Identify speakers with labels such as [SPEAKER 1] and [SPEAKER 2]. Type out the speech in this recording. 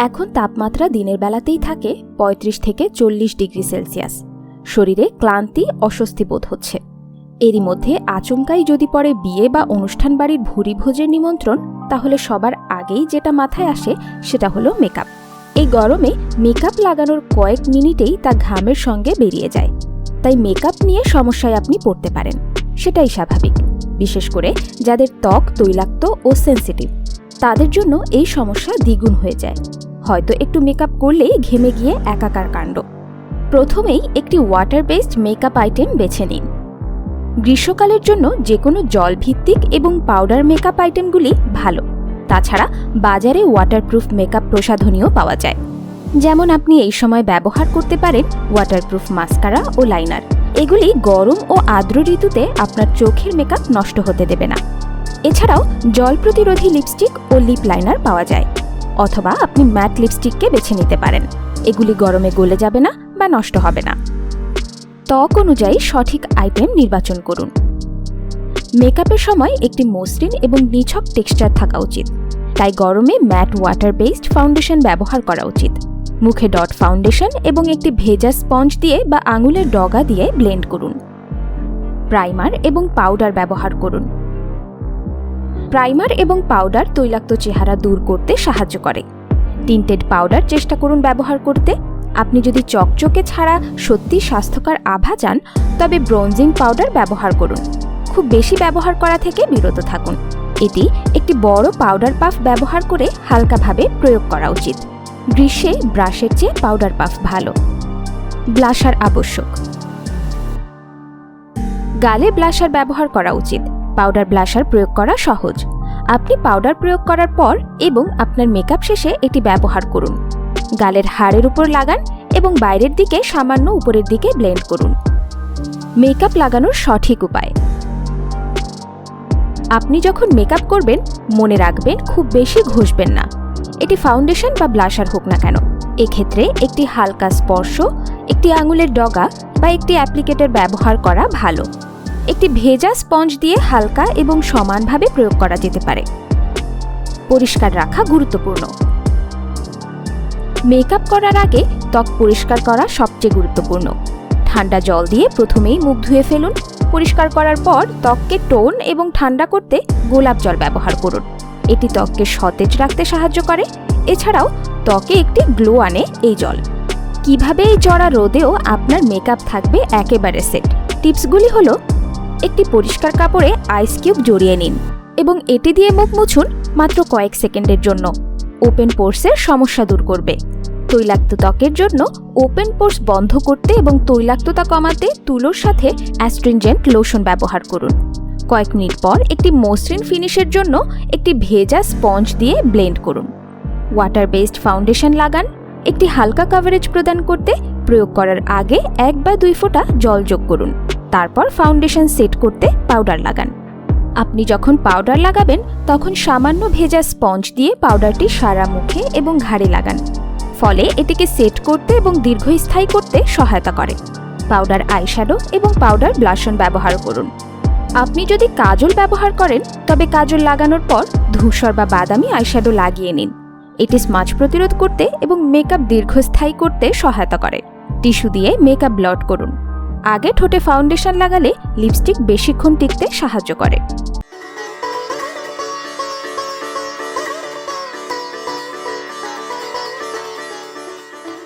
[SPEAKER 1] এখন তাপমাত্রা দিনের বেলাতেই থাকে ৩৫ থেকে চল্লিশ ডিগ্রি সেলসিয়াস। শরীরে ক্লান্তি, অস্বস্তি বোধ হচ্ছে। এরই মধ্যে আচমকাই যদি পড়ে বিয়ে বা অনুষ্ঠান বাড়ির ভুরি ভোজের নিমন্ত্রণ, তাহলে সবার আগেই যেটা মাথায় আসে সেটা হলো মেকআপ। এই গরমে মেকআপ লাগানোর কয়েক মিনিটেই তা ঘামের সঙ্গে বেরিয়ে যায়। তাই মেকআপ নিয়ে সমস্যায় আপনি পড়তে পারেন। সেটাই স্বাভাবিক। বিশেষ করে যাদের ত্বক তৈলাক্ত ও সেন্সিটিভ, তাদের জন্য এই সমস্যা দ্বিগুণ হয়ে যায়। হয়তো একটু মেকআপ করলেই ঘেমে গিয়ে একাকার কাণ্ড। প্রথমেই একটি ওয়াটার বেসড মেকআপ আইটেম বেছে নিন। গ্রীষ্মকালের জন্য যে কোনো জলভিত্তিক এবং পাউডার মেকআপ আইটেমগুলি ভালো। তাছাড়া বাজারে ওয়াটারপ্রুফ মেকআপ প্রসাধনীও পাওয়া যায়। যেমন আপনি এই সময় ব্যবহার করতে পারেন ওয়াটারপ্রুফ মাস্কারা ও লাইনার এগুলি গরম ও আর্দ্র ঋতুতে আপনার চোখের মেকআপ নষ্ট হতে দেবে না। এছাড়াও জল প্রতিরোধী লিপস্টিক ও লিপ লাইনার পাওয়া যায়। অথবা আপনি ম্যাট লিপস্টিককে বেছে নিতে পারেন। এগুলি গরমে গলে যাবে না বা নষ্ট হবে না। ত্বক অনুযায়ী সঠিক আইটেম নির্বাচন করুন। মেকআপের সময় একটি মসৃণ এবং নিছক টেক্সচার থাকা উচিত। তাই গরমে ম্যাট ওয়াটার বেসড ফাউন্ডেশন ব্যবহার করা উচিত। মুখে ডট ফাউন্ডেশন এবং একটি ভেজা স্পঞ্জ দিয়ে বা আঙুলের ডগা দিয়ে ব্লেন্ড করুন। প্রাইমার এবং পাউডার ব্যবহার করুন। প্রাইমার এবং পাউডার তৈলাক্ত চেহারা দূর করতে সাহায্য করে। টিন্টেড পাউডার চেষ্টা করুন ব্যবহার করতে। আপনি যদি চকচকে ছাড়া সত্যি স্বাস্থ্যকর আভা চান, তবে ব্রোঞ্জিং পাউডার ব্যবহার করুন। খুব বেশি ব্যবহার করা থেকে বিরত থাকুন। এটি একটি বড় পাউডার পাফ ব্যবহার করে হালকাভাবে প্রয়োগ করা উচিত। গ্রীষ্মে ব্রাশের চেয়ে পাউডার পাফ ভালো। ব্লাশার আবশ্যক। গালে ব্লাশার ব্যবহার করা উচিত। পাউডার ব্লাশার প্রয়োগ করা সহজ। আপনি পাউডার প্রয়োগ করার পর এবং আপনার মেকআপ শেষে এটি ব্যবহার করুন। গালের হাড়ের উপর লাগান এবং বাইরের দিকে সামান্য উপরের দিকে ব্লেন্ড করুন। মেকআপ লাগানোর সঠিক উপায়। আপনি যখন মেকআপ করবেন, মনে রাখবেন খুব বেশি ঘষবেন না। এটি ফাউন্ডেশন বা ব্লাশার হোক না কেন। এক্ষেত্রে একটি হালকা স্পর্শ, একটি আঙুলের ডগা বা একটি অ্যাপ্লিকেটর ব্যবহার করা ভালো। একটি ভেজা স্পঞ্জ দিয়ে হালকা এবং সমানভাবে প্রয়োগ করা যেতে পারে। পরিষ্কার রাখা গুরুত্বপূর্ণ। মেকআপ করার আগে ত্বক পরিষ্কার করা সবচেয়ে গুরুত্বপূর্ণ। ঠান্ডা জল দিয়ে প্রথমেই মুখ ধুয়ে ফেলুন। পরিষ্কার করার পর ত্বককে টোন এবং ঠান্ডা করতে গোলাপ জল ব্যবহার করুন। এটি ত্বককে সতেজ রাখতে সাহায্য করে। এছাড়াও ত্বকে একটি গ্লো আনে এই জল। কীভাবে এই চড়া রোদেও আপনার মেকআপ থাকবে একেবারে সেট। টিপসগুলি হলো একটি পরিষ্কার কাপড়ে আইস কিউব জড়িয়ে নিন এবং এটি দিয়ে মুখ মুছুন মাত্র কয়েক সেকেন্ডের জন্য। ওপেন পোর্সের সমস্যা দূর করবে। তৈলাক্ত ত্বকের জন্য ওপেন পোর্স বন্ধ করতে এবং তৈলাক্ততা কমাতে তুলোর সাথে অ্যাস্ট্রিনজেন্ট লোশন ব্যবহার করুন। কয়েক মিনিট পর একটি মসৃণ ফিনিশের জন্য একটি ভেজা স্পঞ্জ দিয়ে ব্লেন্ড করুন। ওয়াটার বেসড ফাউন্ডেশন লাগান। একটি হালকা কাভারেজ প্রদান করতে প্রয়োগ করার আগে এক বা দুই ফোঁটা জল যোগ করুন। তারপর ফাউন্ডেশন সেট করতে পাউডার লাগান। আপনি যখন পাউডার লাগাবেন, তখন সামান্য ভেজা স্পঞ্জ দিয়ে পাউডারটি সারা মুখে এবং ঘাড়ে লাগান। ফলে এটিকে সেট করতে এবং দীর্ঘস্থায়ী করতে সহায়তা করে। পাউডার আইশ্যাডো এবং পাউডার ব্লাশন ব্যবহার করুন। আপনি যদি কাজল ব্যবহার করেন, তবে কাজল লাগানোর পর ধূসর বা বাদামি আইশ্যাডো লাগিয়ে নিন। এটি স্মাচ প্রতিরোধ করতে এবং মেকআপ দীর্ঘস্থায়ী করতে সহায়তা করে। টিস্যু দিয়ে মেকআপ ব্লট করুন। আগে ঠোঁটে ফাউন্ডেশন লাগালে লিপস্টিক বেশিক্ষণ টিকতে সাহায্য করে।